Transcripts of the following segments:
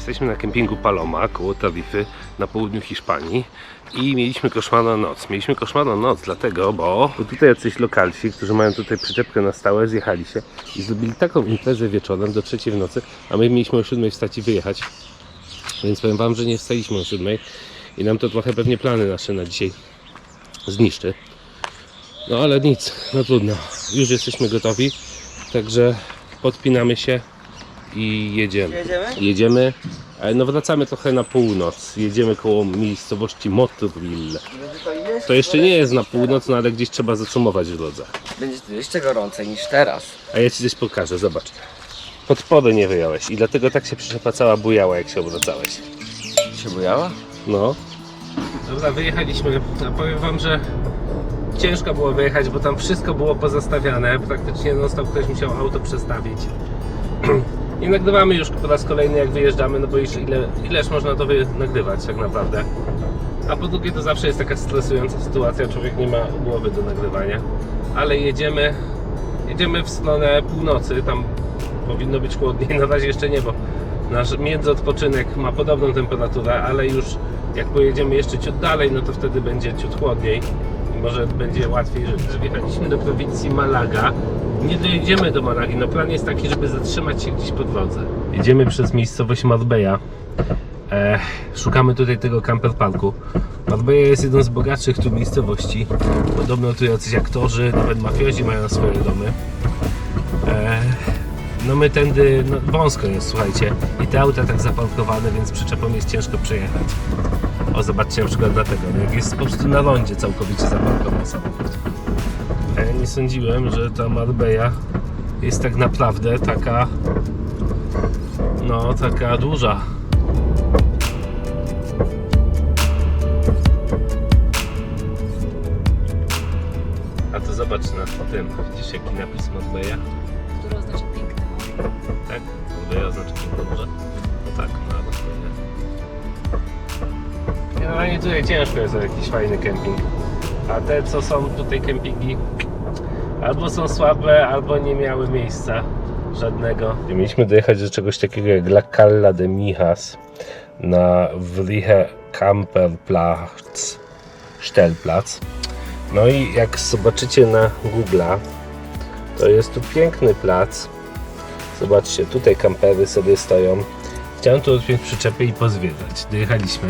Jesteśmy na kempingu Paloma koło Tarify na południu Hiszpanii i mieliśmy koszmarną noc. Mieliśmy koszmarną noc dlatego, bo tutaj jacyś lokalsi, którzy mają tutaj przyczepkę na stałe, zjechali się i zrobili taką imprezę wieczorem do trzeciej w nocy, a my mieliśmy o siódmej wstać i wyjechać. Więc powiem wam, że nie wstaliśmy o siódmej i nam to trochę pewnie plany nasze na dzisiaj zniszczy. No ale nic, no trudno. Już jesteśmy gotowi, także podpinamy się i jedziemy. Jedziemy? Jedziemy, e, no wracamy trochę na północ. Jedziemy koło miejscowości Motril. To jeszcze nie jest na północ, no ale gdzieś trzeba zacumować w drodze. Będzie tu jeszcze gorącej niż teraz. A ja ci coś pokażę, zobacz. Podpory nie wyjąłeś i dlatego tak się przyczepa cała bujała, jak się obracałeś. Się bujała? No. Dobra, wyjechaliśmy. A powiem wam, że ciężko było wyjechać, bo tam wszystko było pozastawiane. Praktycznie non stop ktoś musiał auto przestawić. I nagrywamy już po raz kolejny jak wyjeżdżamy, no bo ile, ileż można to nagrywać tak naprawdę. A po drugie to zawsze jest taka stresująca sytuacja, człowiek nie ma głowy do nagrywania. Ale jedziemy, jedziemy w stronę północy, tam powinno być chłodniej, na razie jeszcze nie, bo nasz międzyodpoczynek ma podobną temperaturę, ale już jak pojedziemy jeszcze ciut dalej, no to wtedy będzie ciut chłodniej może będzie łatwiej żyć. Wjechaliśmy do prowincji Malaga. Nie dojedziemy do Malagi, no plan jest taki, żeby zatrzymać się gdzieś po drodze. Jedziemy przez miejscowość Marbella. E, szukamy tutaj tego camper parku. Marbella jest jedną z bogatszych tu miejscowości. Podobno tu jacyś aktorzy, nawet mafiozi mają swoje domy. E, no my tędy, no wąsko jest, słuchajcie. I te auta tak zaparkowane, więc przyczepą jest ciężko przejechać. O, zobaczcie na przykład dlatego, jak jest po prostu na lądzie całkowicie zaparkowany samochód. A ja nie sądziłem, że ta Marbella jest tak naprawdę taka, no taka duża. A to zobacz na tym, widzisz jaki napis Marbella? który oznacza piękny morze. Tak? Marbella oznacza piękne morze? Generalnie tutaj ciężko jest jakiś fajny kemping. A te co są tutaj kempingi albo są słabe, albo nie miały miejsca żadnego. Mieliśmy dojechać do czegoś takiego jak La Calla de Mijas na Wriche Camperplatz Stellplatz. No i jak zobaczycie na Google'a, to jest tu piękny plac. Zobaczcie, tutaj kampery sobie stoją. Chciałem tu odpiąć przyczepy i pozwiedzać. Dojechaliśmy.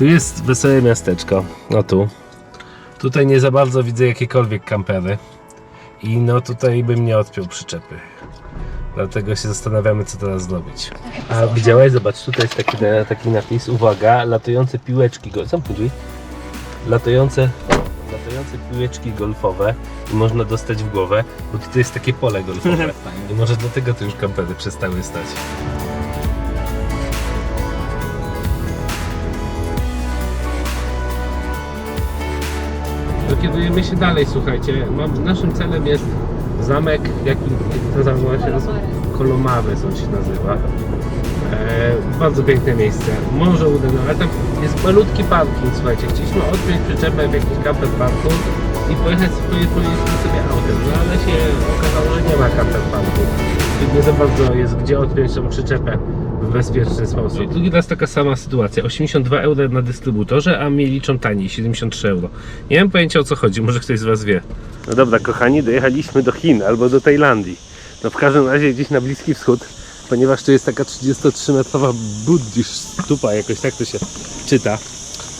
Tu jest wesołe miasteczko. No tu. Tutaj nie za bardzo widzę jakiekolwiek kampery. I no tutaj bym nie odpiął przyczepy. Dlatego się zastanawiamy, co teraz zrobić. A widziałeś? Zobacz, tutaj jest taki, taki napis. Uwaga, latające piłeczki. Go... Zamknij drzwi. Latające, latające piłeczki golfowe. I można dostać w głowę, bo tutaj jest takie pole golfowe. I może dlatego tu już kampery przestały stać. Dokierujemy się dalej, słuchajcie. Mam, naszym celem jest zamek, jaki jak ten zamek się nazywa? Kolomares się nazywa. E, bardzo piękne miejsce. Morze udane, ale tam jest malutki parking, słuchajcie. Chcieliśmy odpiąć przyczepę w jakimś camper parku i pojechać sobie, pojeździć sobie autem, no ale się okazało, że nie ma camper parku. Nie za bardzo jest gdzie odpiąć tą przyczepę w bezpieczny sposób. Drugi raz taka sama sytuacja. 82 euro na dystrybutorze, a mnie liczą taniej, 73 euro. Nie mam pojęcia o co chodzi, może ktoś z Was wie. No dobra, kochani, dojechaliśmy do Chin albo do Tajlandii. No w każdym razie gdzieś na Bliski Wschód, ponieważ tu jest taka 33-metrowa buddysz stupa, jakoś tak to się czyta.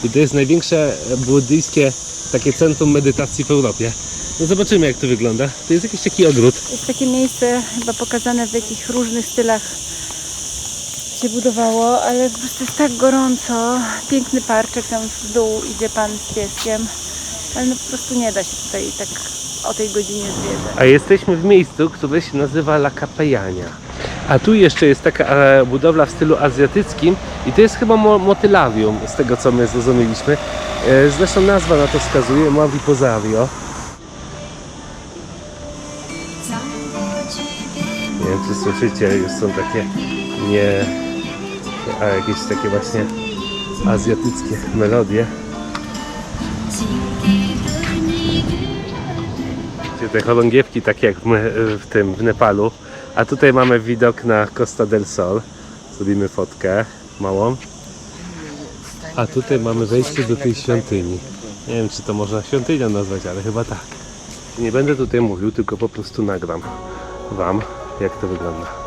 I to jest największe buddyjskie takie centrum medytacji w Europie. No zobaczymy jak to wygląda. To jest jakiś taki ogród. Jest takie miejsce chyba pokazane w jakich różnych stylach się budowało, ale po prostu jest tak gorąco. Piękny parczek tam w dół idzie pan z pieskiem. Ale no po prostu nie da się tutaj tak o tej godzinie zwiedzać. A jesteśmy w miejscu, które się nazywa La Capellania. A tu jeszcze jest taka e, budowla w stylu azjatyckim i to jest chyba mo motylarium, z tego co my zrozumieliśmy. E, zresztą nazwa na to wskazuje, Maviposario. Nie wiem czy słyszycie, już są takie nie... a jakieś takie właśnie azjatyckie melodie. Te chorągiewki takie jak my w tym w Nepalu. A tutaj mamy widok na Costa del Sol. Robimy fotkę małą. A tutaj mamy wejście do tej świątyni. Nie wiem, czy to można świątynią nazwać, ale chyba tak. Nie będę tutaj mówił, tylko po prostu nagram Wam, jak to wygląda.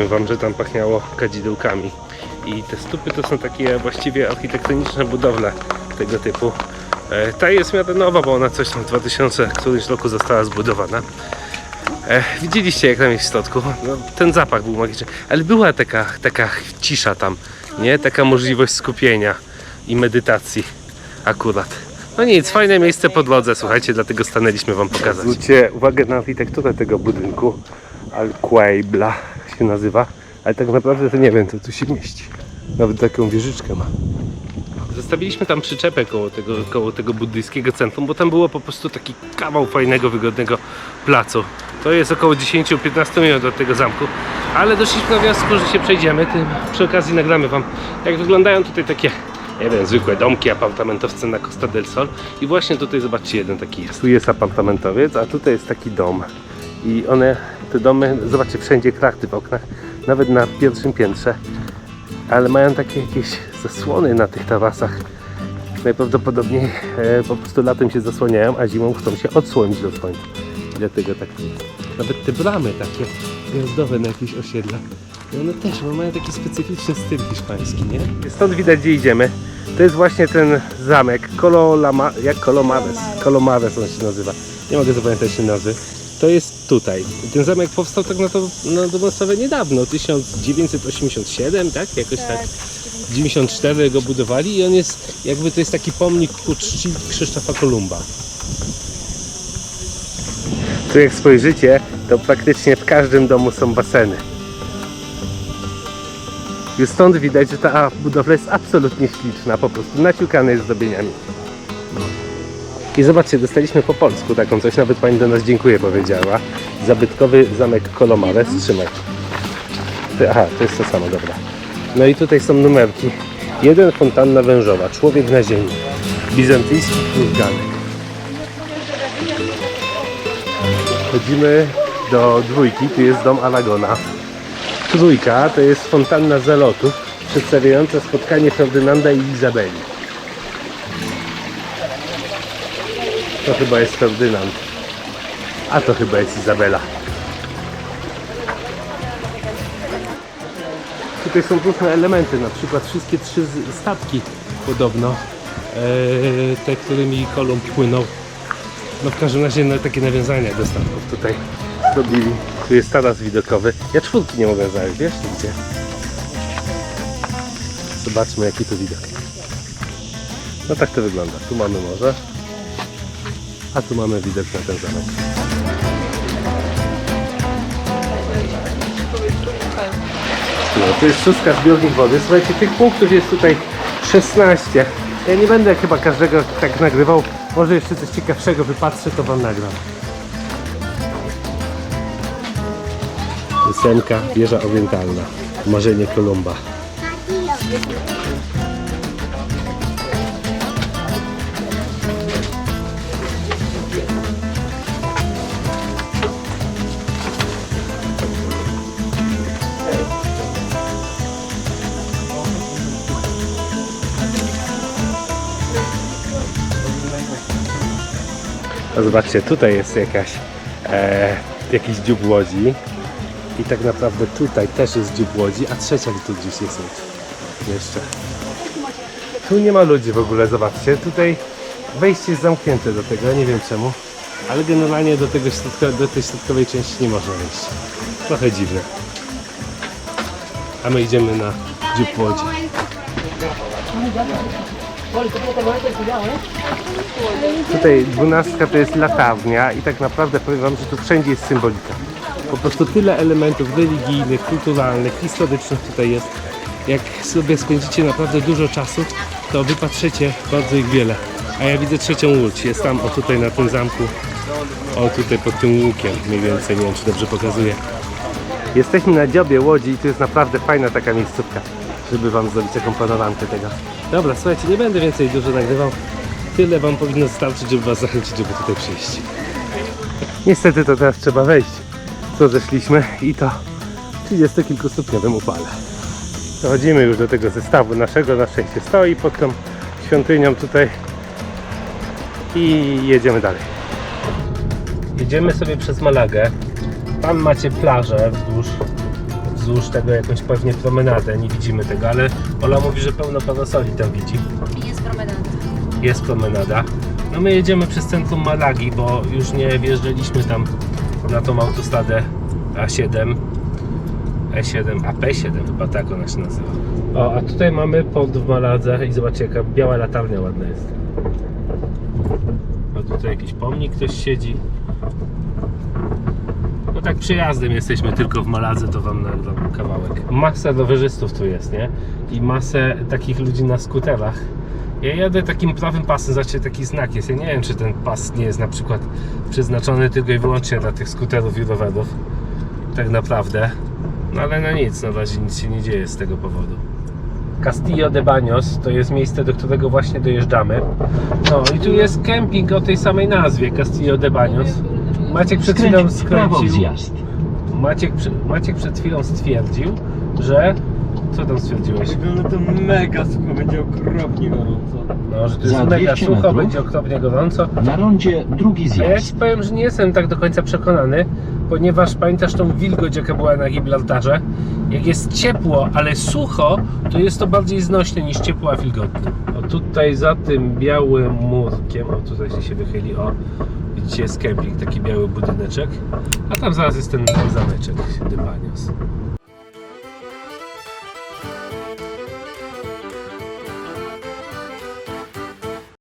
Powiem Wam, że tam pachniało kadzidełkami. I te stupy to są takie właściwie architektoniczne budowle tego typu. E, Ta jest w miarę nowa, bo ona coś tam w 2000 którymś roku została zbudowana. E, widzieliście jak tam jest w środku? No, ten zapach był magiczny, ale była taka, taka cisza tam, nie? Taka możliwość skupienia i medytacji akurat. No nic, fajne miejsce po drodze, słuchajcie, dlatego stanęliśmy Wam pokazać. Zwróćcie uwagę na architekturę tego budynku. Alquaibla się nazywa, ale tak naprawdę to nie wiem, co tu się mieści. Nawet taką wieżyczkę ma. Zostawiliśmy tam przyczepę koło tego, koło tego buddyjskiego centrum, bo tam było po prostu taki kawał fajnego, wygodnego placu. To jest około 10-15 minut od tego zamku, ale doszliśmy do wniosku, że się przejdziemy. Tym przy okazji nagramy Wam, jak wyglądają tutaj takie, nie wiem, zwykłe domki, apartamentowce na Costa del Sol. I właśnie tutaj, zobaczcie, jeden taki jest. Tu jest apartamentowiec, a tutaj jest taki dom. I one, te domy, zobaczcie, wszędzie krachty w oknach, nawet na pierwszym piętrze ale mają takie jakieś zasłony na tych tarasach. Najprawdopodobniej e, po prostu latem się zasłaniają, a zimą chcą się odsłonić do słońca. Dlatego tak jest. Nawet te bramy takie gwiazdowe na jakichś osiedlach. One też bo mają taki specyficzny styl hiszpański, nie? Stąd widać gdzie idziemy. To jest właśnie ten zamek Cololama, jak Colomares. Colomares on się nazywa. Nie mogę zapamiętać tej nazwy. To jest tutaj. Ten zamek powstał tak na to na dobrą sprawę niedawno, 1987, tak? Jakoś tak. 94 go budowali i on jest, jakby to jest taki pomnik ku czci Krzysztofa Kolumba. Tu jak spojrzycie, to praktycznie w każdym domu są baseny. Już stąd widać, że ta budowla jest absolutnie śliczna, po prostu naciukana jest zdobieniami. I zobaczcie, dostaliśmy po polsku taką coś, nawet pani do nas dziękuję powiedziała. Zabytkowy zamek Kolomares, trzymaj. Aha, to jest to samo, dobra. No i tutaj są numerki. Jeden fontanna wężowa, człowiek na ziemi. Bizantyjski krużganek. Chodzimy do dwójki, tu jest dom Aragona. Trójka to jest fontanna zalotów, przedstawiająca spotkanie Ferdynanda i Izabeli. To chyba jest Ferdynand. A to chyba jest Izabela. Tutaj są różne elementy, na przykład wszystkie trzy statki podobno, e, te, którymi Kolumb płynął. No w każdym razie no, takie nawiązania do statków tutaj robili. Tu jest taras widokowy. Ja czwórki nie mogę znaleźć, wiesz gdzie? Zobaczmy jaki tu widok. No tak to wygląda. Tu mamy morze, a tu mamy widok na ten zamek. No, to jest szóstka zbiornik wody. Słuchajcie, tych punktów jest tutaj 16. Ja nie będę chyba każdego tak nagrywał. Może jeszcze coś ciekawszego wypatrzę, to wam nagram. Ósemka, wieża orientalna. Marzenie Kolumba. Zobaczcie, tutaj jest jakaś, e, jakiś dziób łodzi. I tak naprawdę tutaj też jest dziób łodzi, a trzecia tu gdzieś jest jeszcze. Tu nie ma ludzi w ogóle, zobaczcie. Tutaj wejście jest zamknięte do tego, nie wiem czemu. Ale generalnie do, tego środka, do tej środkowej części nie można wejść. Trochę dziwne. A my idziemy na dziób łodzi. Tutaj dwunastka to jest latarnia i tak naprawdę powiem Wam, że tu wszędzie jest symbolika. Po prostu tyle elementów religijnych, kulturalnych, historycznych tutaj jest. Jak sobie spędzicie naprawdę dużo czasu, to wypatrzycie bardzo ich wiele. A ja widzę trzecią łódź, jest tam o tutaj na tym zamku O, tutaj pod tym łukiem mniej więcej, nie wiem czy dobrze pokazuję. Jesteśmy na dziobie Łodzi i tu jest naprawdę fajna taka miejscówka, żeby Wam zrobić taką panoramkę tego. Dobra, słuchajcie, nie będę więcej dużo nagrywał. Tyle Wam powinno starczyć, żeby Was zachęcić, żeby tutaj przyjść. Niestety to teraz trzeba wejść, co zeszliśmy i to 30 kilkustopniowym upale. Dochodzimy już do tego zestawu naszego, na szczęście stoi pod tą świątynią tutaj i jedziemy dalej. Jedziemy sobie przez Malagę. Tam macie plażę wzdłuż, wzdłuż tego jakąś pewnie promenadę, nie widzimy tego, ale Ola mówi, że pełno parasoli tam widzi. Jest promenada. Jest promenada. No my jedziemy przez centrum Malagi, bo już nie wjeżdżaliśmy tam na tą autostradę A7. E7, AP7 chyba tak ona się nazywa. O, a tutaj mamy port w Maladze i zobaczcie jaka biała latarnia ładna jest. A tutaj jakiś pomnik ktoś siedzi. No tak przyjazdem jesteśmy tylko w Maladze, to wam nagram kawałek. Masa rowerzystów tu jest, nie? I masę takich ludzi na skuterach. Ja jadę takim prawym pasem, zobaczcie taki znak jest. Ja nie wiem, czy ten pas nie jest na przykład przeznaczony tylko i wyłącznie dla tych skuterów i rowerów. Tak naprawdę. No ale no nic, na razie nic się nie dzieje z tego powodu. Castillo de Baños to jest miejsce, do którego właśnie dojeżdżamy. No i tu jest kemping o tej samej nazwie, Castillo de Baños. Maciek przed chwilą Skręć w prawo skręcił. zjazd. Maciek, przy- Maciek przed chwilą stwierdził, że... Co tam stwierdziłeś? Wygląda to mega sucho, będzie okropnie gorąco. No, że to jest Za mega 200 sucho, metrów. będzie okropnie gorąco. Na rondzie drugi A ja ci zjazd. powiem, że nie jestem tak do końca przekonany, ponieważ pamiętasz tą wilgoć, jaka była na Gibraltarze? Jak jest ciepło, ale sucho, to jest to bardziej znośne niż ciepło, a wilgotne. O tutaj za tym białym murkiem, o tutaj się wychyli, o widzicie jest kemping, taki biały budyneczek, a tam zaraz jest ten zameczek Dybanios.